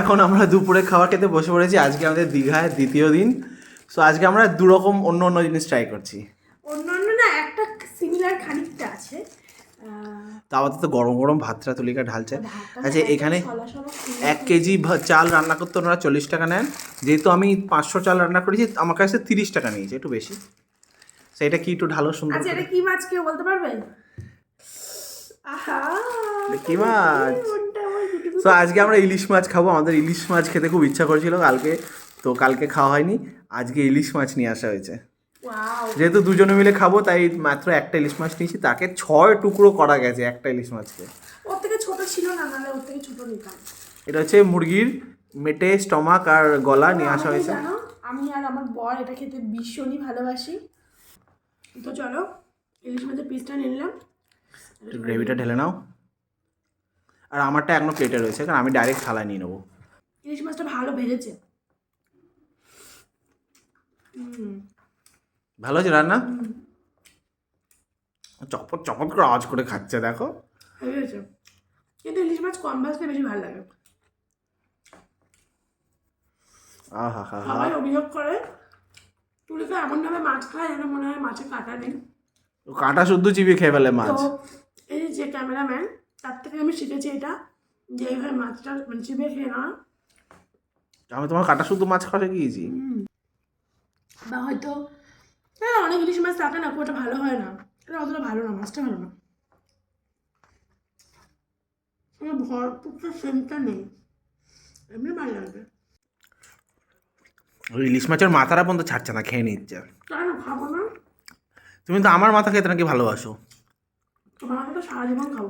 এখন আমরা দুপুরে খাবার খেতে বসে পড়েছি। আজকে আমাদের দীঘায় দ্বিতীয় দিন। সো আজকে আমরা দু রকম অন্য অন্য জিনিস ট্রাই করছি। অন্যান্য না একটা সিমিলার খানিকটা আছে। তো আপাতত গরম গরম ভাতটা তুলিকা ঢালছে। আচ্ছা এখানে এক কেজি চাল রান্না করতে ওনারা চল্লিশ টাকা নেন। যেহেতু আমি পাঁচশো চাল রান্না করেছি আমার কাছে তিরিশ টাকা নিয়েছে একটু বেশি। সেটা কি একটু ঢালো সুন্দর আচ্ছা। এটা কি মাছ কেউ বলতে পারবে? আহা কি মাছ? তো আজকে আমরা ইলিশ মাছ খাব। আমাদের ইলিশ মাছ খেতে খুব ইচ্ছা করেছিল কালকে। তো কালকে খাওয়া হয়নি। আজকে ইলিশ মাছ নিয়ে আসা হয়েছে। যেহেতু দুজনে মিলে খাব তাই মাত্র একটা ইলিশ মাছ নিয়েছি। তাকে ছয় টুকরো করা গেছে একটা ইলিশ মাছকে। ওর থেকে ছোট ছিল না নাহলে ওর থেকে ছোট নিতাম। এটা হচ্ছে মুরগির মেটে স্টমাক আর গলা নিয়ে আসা হয়েছে। আমি আর আমার বর এটা খেতে ভীষণই ভালোবাসি। তো চলো ইলিশ মাছের পিসটা নিলাম। গ্রেভিটা ঢেলে নাও। আর আমারটা এখনও প্লেটে রয়েছে কারণ আমি ডাইরেক্ট থালায় নিয়ে নেব। ইলিশ মাছটা ভালো ভেজেছে। ভালো আছে রান্না? চপট চপট করে আওয়াজ করে খাচ্ছে দেখো। কিন্তু ইলিশ মাছ কম ভাজলে বেশি ভালো লাগে। আহা হা সবাই অভিযোগ করে তুই তো এমনভাবে মাছ খায় যেন মনে হয় মাছে কাটা নেই। কাঁটা শুদ্ধ চিবিয়ে খেয়ে ফেলে মাছ। এই যে ক্যামেরাম্যান তার থেকে আমি শিখেছি এটা যে এইভাবে মাছটা মানে চিবিয়ে খেয়ে না আমি তোমার কাটা শুধু মাছ খাওয়া শিখিয়েছি বা হয়তো হ্যাঁ অনেক ইলিশ মাছ থাকে না খুব ভালো হয় না। এটা অতটা ভালো না মাছটা ভালো না। আমার ভরপুরটা সেন্টটা নেই। এমনি ভালো লাগবে ওই ইলিশ মাছের মাথাটা পর্যন্ত ছাড়ছে না খেয়ে নিচ্ছে। কেন খাব না। তুমি তো আমার মাথা খেতে নাকি ভালোবাসো? তোমার তো সারা জীবন খাব।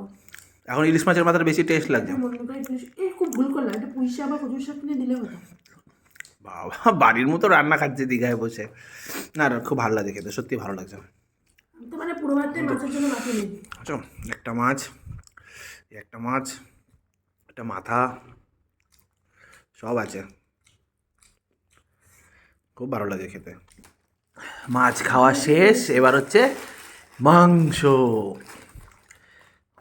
এখন ইলিশ মাছের মাথাটা বেশি টেস্ট লাগছে। করে পুঁই- এই খুব ভুল করলাম এটা পুঁই শাক বা কচুর শাক কিনে দিলে হতো। বাবা বাড়ির মতো রান্না খাচ্ছে দীঘায় বসে। না খুব ভালো লাগে খেতে সত্যি ভালো লাগছে। মানে আচ্ছা একটা মাছ একটা মাছ একটা মাথা সব আছে। খুব ভালো লাগে খেতে। মাছ খাওয়া শেষ এবার হচ্ছে মাংস।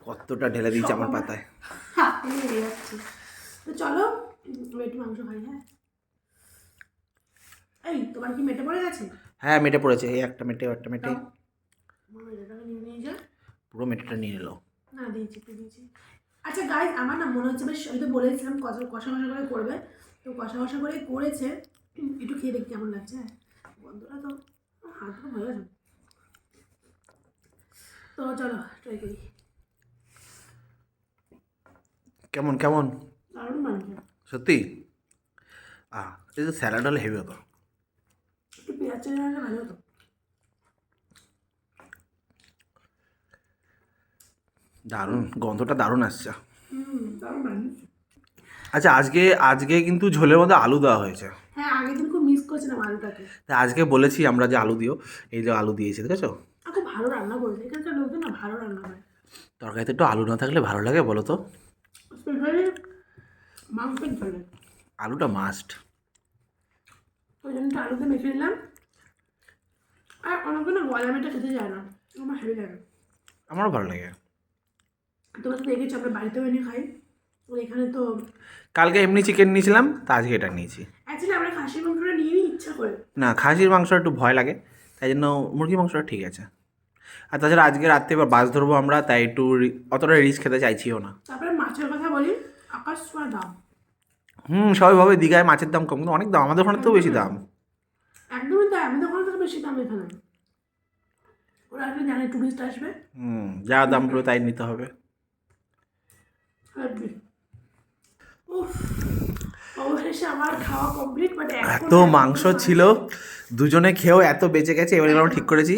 কতটা ঢেলে দিয়েছে আমার পাতায়। তো চলো একটু মাংস খাই হ্যাঁ? এই তোমার কি মেটে পড়ে গেছে? হ্যাঁ মেটে পড়েছে এই একটা মেটে একটা মেটে। পুরো মেটেটা নিয়ে নিল না দিয়েছি দিয়েছি। আচ্ছা গাইজ আমার না মনে হচ্ছে বেশ আমি তো বলেছিলাম কষা কষা কষা করে করবে। তো কষা কষা করে করেছে একটু খেয়ে দেখি কেমন লাগছে হ্যাঁ? বন্ধুরা তো হাত ভালো আছে তো চলো ট্রাই করি। কেমন কেমন? সত্যি? আহ এই তো স্যালাড হলে হেভি হতো। দারুণ গন্ধটা দারুণ আসছে। আচ্ছা আজকে আজকে কিন্তু ঝোলের মধ্যে আলু দেওয়া হয়েছে। হ্যাঁ আগের দিন খুব মিস করছিলাম আলুটাকে। তা আজকে বলেছি আমরা যে আলু দিও এই যে আলু দিয়েছি ঠিক আছে খুব ভালো রান্না করেছে এখানকার লোকজন না ভালো রান্না করে। তরকারিতে একটু আলু না থাকলে ভালো লাগে বলো তো? স্পেশালি মাংসের ঝোলে। আলুটা মাস্ট ওই জন্য আলুতে মেখে নিলাম। আর অনেকে না গলা মেটা খেতে যায় না। আমার হেভি লাগে। আমারও ভালো লাগে। তোমরা তো দেখেছ আমরা বাড়িতেও এনে খাই। এখানে তো কালকে এমনি চিকেন নিয়েছিলাম তা আজকে এটা নিয়েছি। অ্যাকচুয়ালি আমরা খাসির মাংসটা নিয়ে নিই ইচ্ছা করে। না খাসির মাংস একটু ভয় লাগে তাই জন্য মুরগির মাংসটা ঠিক আছে। আর তাছাড়া আজকে রাত্রে এবার বাস ধরবো আমরা তাই একটু অতটা রিস্ক খেতে চাইছিও না। তারপরে মাছের কথা বলি আকাশ ছোঁয়া দাম। হুম সবাই ভাবে দীঘায় মাছের দাম কম কিন্তু অনেক দাম আমাদের ওখানে তো বেশি দাম। একদমই তাই আমাদের ওখানে থেকে বেশি দাম এখানে। ওরা আসলে জানে টুরিস্ট আসবে। হুম যা দাম পড়বে তাই নিতে হবে। হেব্বি। অবশেষে আমার খাওয়া কমপ্লিট বাট এত মাংস ছিল দুজনে খেয়েও এত বেঁচে গেছে এবার আমরা ঠিক করেছি।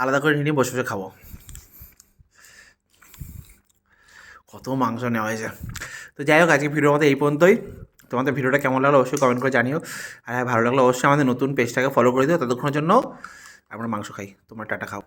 আলাদা করে নিয়ে বসে বসে খাব। কত মাংস নেওয়া হয়েছে। তো যাই হোক আজকে ভিডিওর মধ্যে এই পর্যন্তই। তোমাদের ভিডিওটা কেমন লাগল অবশ্যই কমেন্ট করে জানিও। আর হ্যাঁ ভালো লাগল অবশ্যই আমাদের নতুন পেজটাকে ফলো করে দিও। ততক্ষণের জন্য আমরা মাংস খাই। তোমার টাটা খাও।